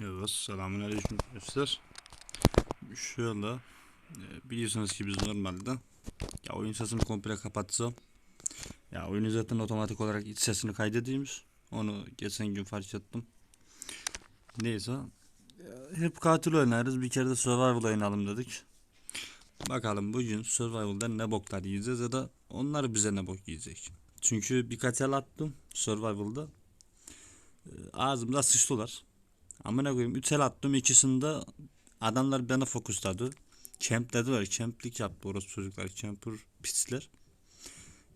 Evet, selamünaleyküm arkadaşlar. Şöyle, e, biliyorsunuz ki biz normalde ya oyun sesini komple kapatsam ya oyunu zaten otomatik olarak iç sesini kaydediyormuş. Onu geçen gün fark ettim. Neyse, e, hep katil oynarız. Bir kere de survival oynayalım dedik. Bakalım bugün survival'da ne boklar yiyeceğiz ya da onlar bize ne bok yiyecek. Çünkü birkaç el attım survival'da. E, Ağzımda sıçtılar. Amına koyayım 3 el attım ikisinde adamlar bana fokusladı. Camp dediler. Camplik yaptı orası çocuklar. Camper pisler.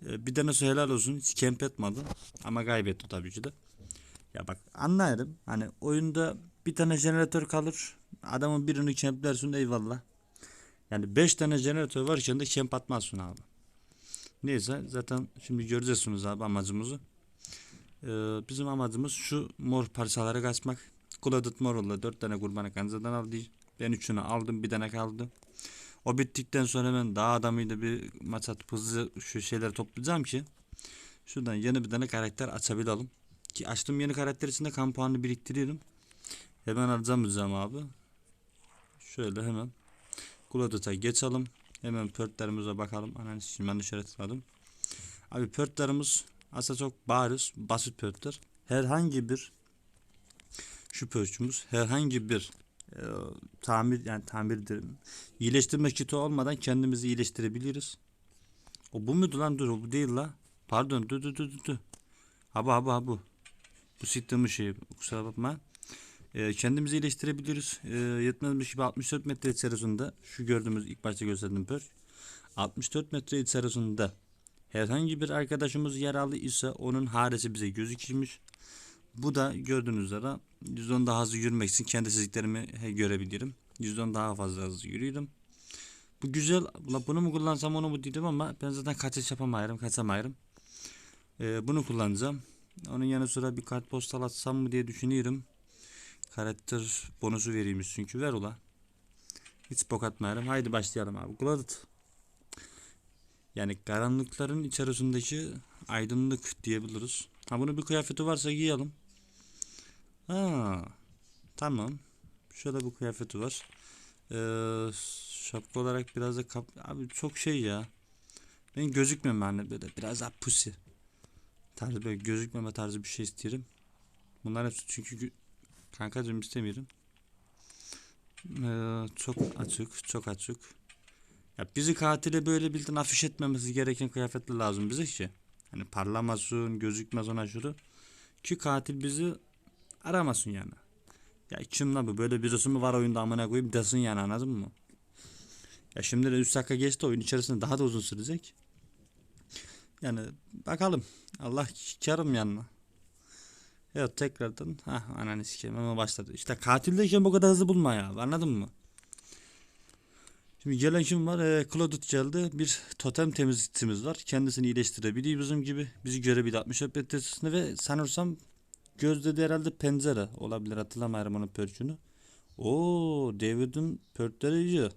Ee, bir tanesi helal olsun hiç camp etmedi. Ama kaybetti tabii ki de. Ya bak anlarım. Hani oyunda bir tane jeneratör kalır. Adamın birini camplersin eyvallah. Yani 5 tane jeneratör varken de camp atmazsın abi. Neyse zaten şimdi göreceksiniz abi amacımızı. Ee, bizim amacımız şu mor parçaları kaçmak. Kuladıt Moral'la 4 tane kurbanı kanzadan aldı. Ben üçünü aldım bir tane kaldı. O bittikten sonra ben daha adamıyla bir maç atıp hızlı şu şeyleri toplayacağım ki şuradan yeni bir tane karakter açabilelim. Ki açtığım yeni karakter içinde kan puanını biriktiriyorum. Hemen alacağım alacağım abi. Şöyle hemen Kuladıt'a geçelim. Hemen pörtlerimize bakalım. Ananı şimdi ben işaretledim. Abi pörtlerimiz aslında çok bariz, basit pörtler. Herhangi bir şu pörçümüz herhangi bir e, tamir yani tamir derim, iyileştirme kiti olmadan kendimizi iyileştirebiliriz. O bu muydu lan dur bu değil la. Pardon dur dur dur dur. Ha bu ha bu ha bu. Bu siktiğimiz şey kusura bakma. E, kendimizi iyileştirebiliriz. E, yetmezmiş gibi 64 metre içerisinde şu gördüğümüz ilk başta gösterdiğim pör. 64 metre içerisinde herhangi bir arkadaşımız yaralı ise onun haresi bize gözükürmüş. Bu da gördüğünüz üzere %10 daha hızlı yürümek için kendi fiziklerimi he- görebilirim. %10 daha fazla hızlı yürüyorum. Bu güzel. Bunu mu kullansam onu mu dedim ama ben zaten kaçış yapamayırım, kaçamayırım. Ee, bunu kullanacağım. Onun yanı sıra bir kartpostal atsam mı diye düşünüyorum. Karakter bonusu vereyim çünkü ver ula. Hiç bok atmayalım. Haydi başlayalım abi. Gladet. Yani karanlıkların içerisindeki aydınlık diyebiliriz. Ha bunun bir kıyafeti varsa giyelim. Ha, tamam. Şöyle bir kıyafeti var. Ee, şapka olarak biraz da kap... Abi çok şey ya. Ben gözükmem hani böyle biraz daha pusi. Tarzı böyle gözükmeme tarzı bir şey isterim. Bunlar hepsi çünkü kankacığım istemiyorum. Ee, çok açık, çok açık. Ya bizi katile böyle bildiğin afiş etmemesi gereken kıyafetler lazım bize ki. Hani parlamasın, gözükmez ona şuru. Ki katil bizi aramasın yani. Ya kim bu böyle birisi mi var oyunda amına koyayım desin yani anladın mı? Ya şimdi de 3 dakika geçti oyun içerisinde daha da uzun sürecek. Yani bakalım. Allah karım yanına. Evet tekrardan. Hah ananı sikeyim ama başladı. İşte katildeyken bu kadar hızlı bulma ya anladın mı? Şimdi gelen kim var? Ee, Claudut geldi. Bir totem temizlikçimiz var. Kendisini iyileştirebiliyor bizim gibi. Bizi görebiliyor 64 metresinde ve sanırsam gözde de herhalde pencere olabilir. Hatırlamıyorum onun pörçünü. Oo, David'in pörtleri iyi.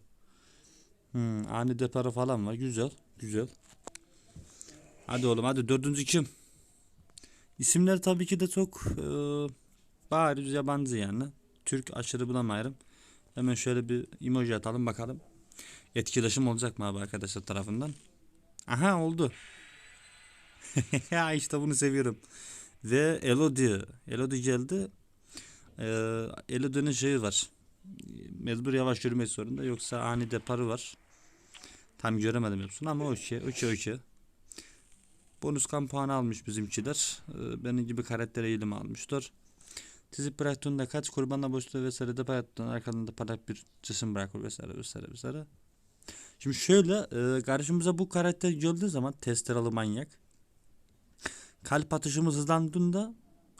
Hmm, ani deparı falan var. Güzel. Güzel. Hadi oğlum hadi dördüncü kim? İsimler tabii ki de çok e, bariz yabancı yani. Türk aşırı bulamıyorum. Hemen şöyle bir emoji atalım bakalım. Etkileşim olacak mı abi arkadaşlar tarafından? Aha oldu. işte bunu seviyorum. Ve Elodie. Elodie geldi. Ee, Elodie'nin şeyi var. Mecbur yavaş yürümek zorunda. Yoksa ani deparı var. Tam göremedim hepsini ama okey. Okey okey. Bonus kan puanı almış bizimkiler. Ee, benim gibi karakter eğilimi almışlar. Tizip bıraktığında kaç kurbanla boşluğu vesaire de bayattığında arkalarında parlak bir cisim bırakır vesaire vesaire vesaire. Şimdi şöyle e, karşımıza bu karakter geldiği zaman testeralı manyak. Kalp atışımız hızlandığında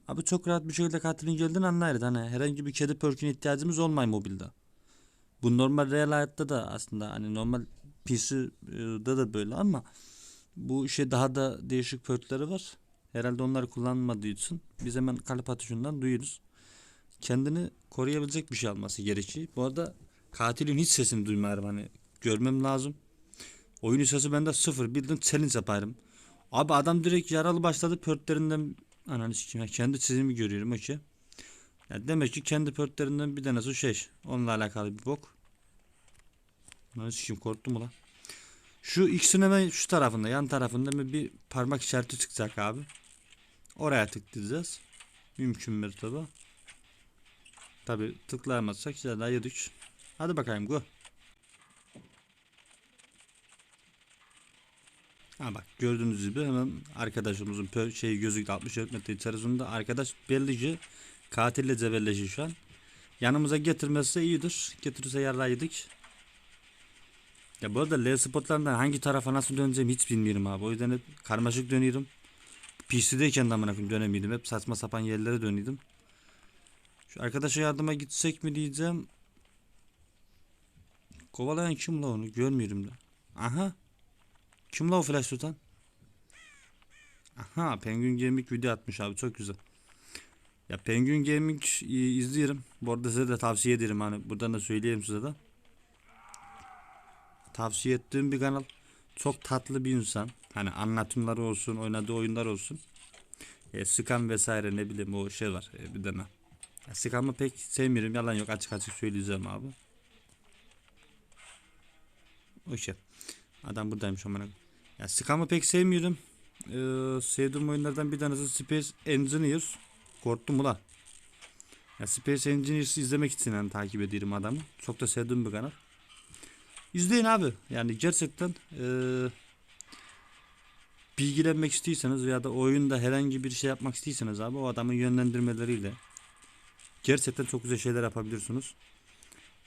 abi çok rahat bir şekilde katilin geldiğini anlarız. Hani herhangi bir kedi perküne ihtiyacımız olmay mobilde. Bu normal real hayatta da aslında hani normal PC'de de böyle ama bu işe daha da değişik perkleri var. Herhalde onları kullanmadığı için biz hemen kalp atışından duyuyoruz. Kendini koruyabilecek bir şey alması gerekiyor. Bu arada katilin hiç sesini duymuyorum hani görmem lazım. Oyun sesi bende sıfır. Bildiğin challenge yaparım. Abi adam direkt yaralı başladı pörtlerinden ananı sikeyim. Kendi çizimi görüyorum okey. Ya demek ki kendi pörtlerinden bir tanesi şey. Onunla alakalı bir bok. Lan kim korktu mu lan? Şu ikisinin hemen şu tarafında yan tarafında bir parmak işareti çıkacak abi. Oraya tıklayacağız. Mümkün mertebe. Tabi tıklayamazsak ya daha yedik. Hadi bakayım go. Ha bak gördüğünüz gibi hemen arkadaşımızın şeyi gözüktü 64 metre içerisinde arkadaş bellice katille cebelleşi şu an. Yanımıza getirmezse iyidir. Getirirse yarrağı yedik. Ya bu arada L spotlarından hangi tarafa nasıl döneceğimi hiç bilmiyorum abi. O yüzden hep karmaşık dönüyorum. PC'deyken de amına koyayım dönemiyordum. Hep saçma sapan yerlere dönüyordum. Şu arkadaşa yardıma gitsek mi diyeceğim. Kovalayan kim la onu görmüyorum da. Aha. Kim la o flash tutan? Aha Penguin Gaming video atmış abi çok güzel. Ya Penguin Gaming e, izliyorum. Bu arada size de tavsiye ederim hani buradan da söyleyeyim size de. Tavsiye ettiğim bir kanal. Çok tatlı bir insan. Hani anlatımları olsun, oynadığı oyunlar olsun. E, Scam vesaire ne bileyim o şey var e, bir. Ya, Scam'ı pek sevmiyorum. Yalan yok açık açık söyleyeceğim abi. O şey. Adam buradaymış amına. Koyayım. Ya Scam'ı pek sevmiyorum. Ee, sevdiğim oyunlardan bir tanesi Space Engineers. Korktum ulan. Ya Space Engineers'ı izlemek için yani takip ediyorum adamı. Çok da sevdiğim bir kanal. İzleyin abi. Yani gerçekten eee, bilgilenmek istiyorsanız veya da oyunda herhangi bir şey yapmak istiyorsanız abi o adamın yönlendirmeleriyle gerçekten çok güzel şeyler yapabilirsiniz.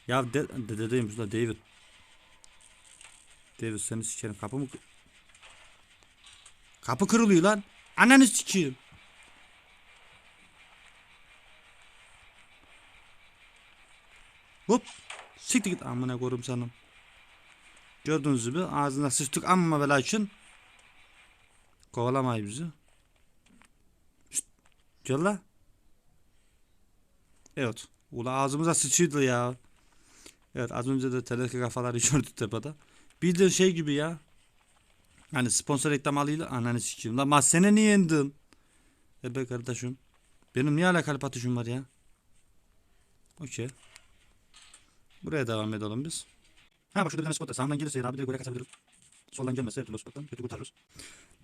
Ya de, de, dedeyim şurada David. David seni sikerim kapı mı? Kapı kırılıyor lan. Ananı sikeyim. Hop. Siktir git amına korum sanım. Gördüğünüz gibi ağzına sıçtık amma ve lakin kovalamay bizi. Şşt, gel la. Evet. Ula ağzımıza sıçıydı ya. Evet az önce de telefon kafaları gördük tepede. Bildiğin şey gibi ya. Hani sponsor reklam alıyla ananı sikeyim. La mahsene niye indin? E be kardeşim. Benim niye alakalı patuşum var ya? Okey. Buraya devam edelim biz. Ha bak şurada bir tane spot var. Sağından gelirse abi direkt oraya kaçabiliriz. Soldan gelmezse her türlü spottan kötü kurtarırız.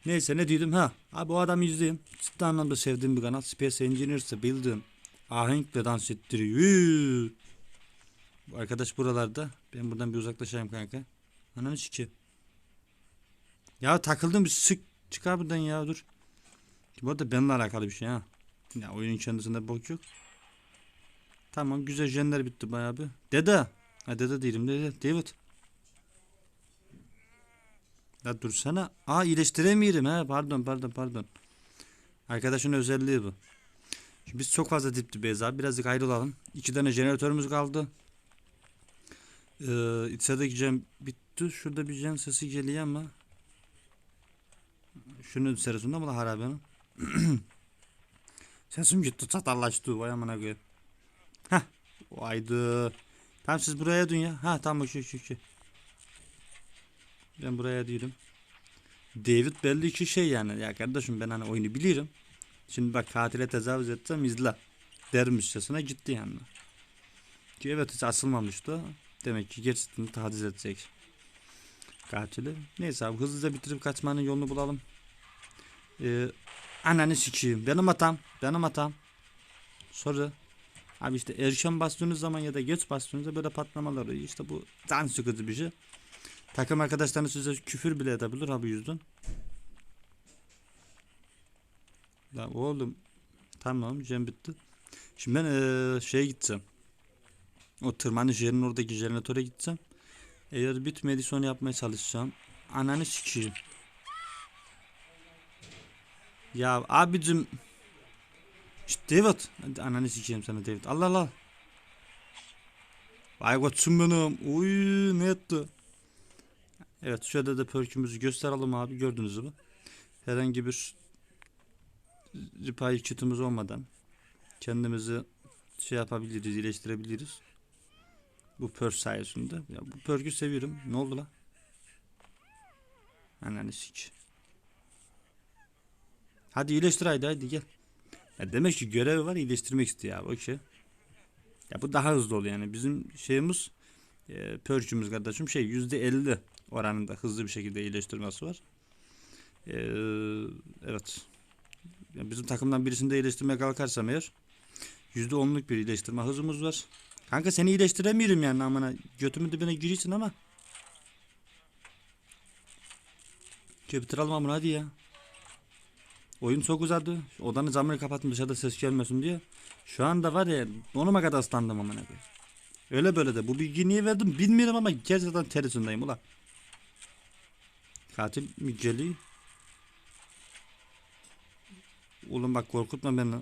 Neyse ne diyordum ha. Abi o adamı izleyeyim. Ciddi anlamda sevdiğim bir kanal. Space Engineers'ı bildiğin ahenkle dans ettiriyor. Bu arkadaş buralarda. Ben buradan bir uzaklaşayım kanka. Ananı sikeyim. Ya takıldım bir sık. Çıkar buradan ya dur. Bu arada benimle alakalı bir şey ha. Ya oyunun kendisinde bok yok. Tamam güzel jenler bitti bayağı bir. Dede. Ha dede değilim dede. David. Ya dursana. Aa iyileştiremiyorum ha. Pardon pardon pardon. Arkadaşın özelliği bu. Şimdi biz çok fazla dip dibeyiz abi. Birazcık ayrılalım. İki tane jeneratörümüz kaldı. Ee, içerideki cam bitti. Şurada bir cam sesi geliyor ama. Şunun serisinde mi la harabenin? Sesim gitti çatallaştı. Vay amına koyayım. Heh. Vaydı. Tamam siz buraya dön ya. Ha tamam şu şu şu. Ben buraya diyorum. David belli ki şey yani. Ya kardeşim ben hani oyunu biliyorum. Şimdi bak katile tecavüz etsem izle. Dermişçesine gitti yani. Ki evet hiç asılmamıştı. Demek ki gerçekten taciz edecek. Katili. Neyse abi hızlıca bitirip kaçmanın yolunu bulalım. Ee, ananı sikeyim. Benim hatam. Benim hatam. Sonra Abi işte erken bastığınız zaman ya da geç bastığınızda böyle patlamalar oluyor. İşte bu can sıkıcı bir şey. Takım arkadaşlarınız size küfür bile edebilir ha bu yüzden. La oğlum tamam cem bitti. Şimdi ben eee şeye gideceğim. O tırmanış yerinin oradaki jeneratöre gideceğim. Eğer bitmediyse onu yapmaya çalışacağım. Ananı sikeyim. Ya abicim Şşt David. Hadi ananı sikeyim sana David. Allah Allah. Vay koçum benim. Ne etti. Evet şöyle de perkümüzü gösterelim abi gördünüz mü? Herhangi bir repair kitimiz olmadan kendimizi şey yapabiliriz, iyileştirebiliriz. Bu perk sayesinde. Ya bu perk'ü seviyorum. Ne oldu la? Ananı sik. Hadi iyileştir haydi haydi gel. Ya demek ki görevi var iyileştirmek istiyor abi okey. Ya bu daha hızlı oluyor yani bizim şeyimiz e, pörçümüz kardeşim şey yüzde elli oranında hızlı bir şekilde iyileştirmesi var. E, evet. Ya bizim takımdan birisini de iyileştirmeye kalkarsam eğer yüzde onluk bir iyileştirme hızımız var. Kanka seni iyileştiremiyorum yani amına götümün dibine giriyorsun ama. Şöyle bitirelim amına hadi ya. Oyun çok uzadı. Odanın camını kapattım dışarıda ses gelmesin diye. Şu anda var ya donuma kadar ıslandım amına koyayım. Öyle böyle de bu bilgiyi niye verdim bilmiyorum ama gerçekten terisindeyim ulan. Katil geliyor? Oğlum bak korkutma beni.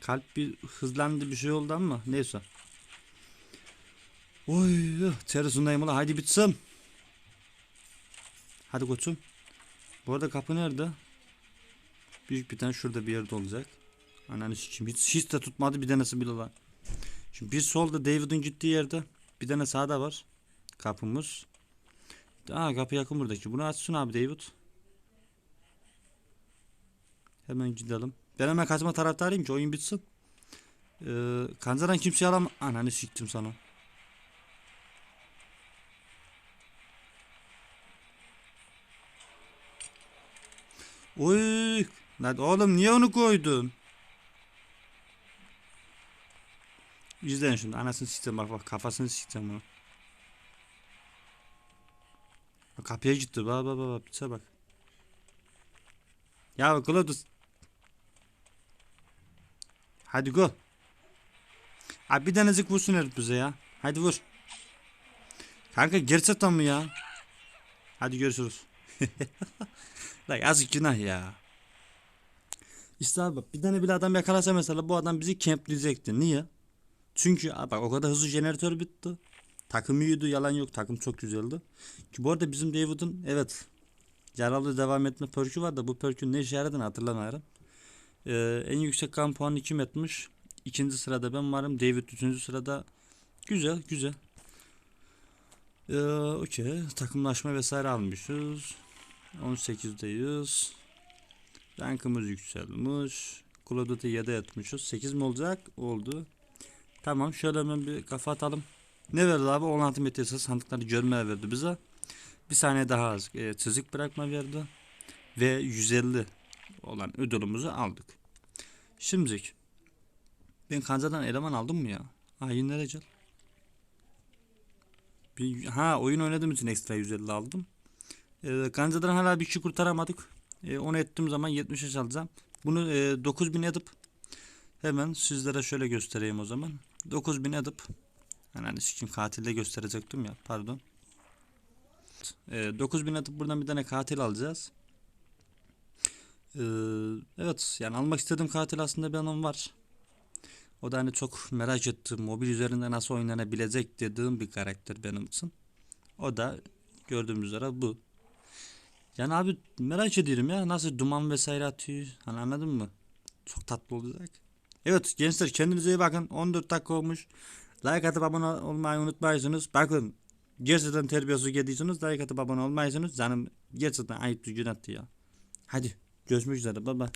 Kalp bir hızlandı bir şey oldu ama neyse. Oy terisindeyim ulan haydi bitsin. Hadi koçum. Bu arada kapı nerede? Büyük bir tane şurada bir yerde olacak. Ananı sikim. Hiç, hiç de tutmadı bir tanesi bile lan. Şimdi bir solda David'in gittiği yerde. Bir tane sağda var. Kapımız. Aa kapı yakın buradaki. Bunu açsın abi David. Hemen gidelim. Ben hemen kaçma taraftarıyım ki oyun bitsin. Ee, kancadan kimseyi alam... Ananı siktim sana. Oy! Lan oğlum niye onu koydun? İzleyin şimdi anasını sikeceğim bak bak kafasını sikeceğim bunu. Bak, Kapıya gitti bak bak bak bize bak. Ya Glodus. Hadi go. Abi bir tanecik vursun herif bize ya. Hadi vur. Kanka gerçekten mi ya? Hadi görüşürüz. La yazık günah ya. İşte abi bir tane bile adam yakalasa mesela bu adam bizi kempleyecekti. Niye? Çünkü abi bak o kadar hızlı jeneratör bitti. Takım iyiydi yalan yok takım çok güzeldi. Ki bu arada bizim David'in evet yaralı devam etme perkü var da bu perkün ne işe yaradığını hatırlamıyorum. Ee, en yüksek kan puanı kim etmiş? İkinci sırada ben varım. David üçüncü sırada. Güzel güzel. Ee, Okey takımlaşma vesaire almışız. 18'deyiz. Rankımız yükselmiş. Claude'da 7 etmişiz. 8 mi olacak? Oldu. Tamam şöyle hemen bir kafa atalım. Ne verdi abi? 16 metresi sandıkları görmeye verdi bize. Bir saniye daha az e, çizik bırakma verdi. Ve 150 olan ödülümüzü aldık. Şimdi ben kancadan eleman aldım mı ya? Ha yine ha oyun oynadığım için ekstra 150 aldım. E, kancadan hala bir kişi kurtaramadık. E, onu ettiğim zaman 70'e alacağım. Bunu e, 9000 edip hemen sizlere şöyle göstereyim o zaman. 9000 edip hani sikim katilde gösterecektim ya pardon. E, 9000 atıp buradan bir tane katil alacağız. E, evet yani almak istediğim katil aslında benim var. O da hani çok merak ettiğim mobil üzerinde nasıl oynanabilecek dediğim bir karakter benim için. O da gördüğümüz üzere bu. Yani abi merak ediyorum ya nasıl duman vesaire atıyor. Hani anladın mı? Çok tatlı olacak. Evet gençler kendinize iyi bakın. 14 dakika olmuş. Like atıp abone olmayı unutmayasınız. Bakın gerçekten terbiyesiz geldiyseniz like atıp abone olmayasınız. Canım gerçekten ayıp attı ya. Hadi görüşmek üzere baba.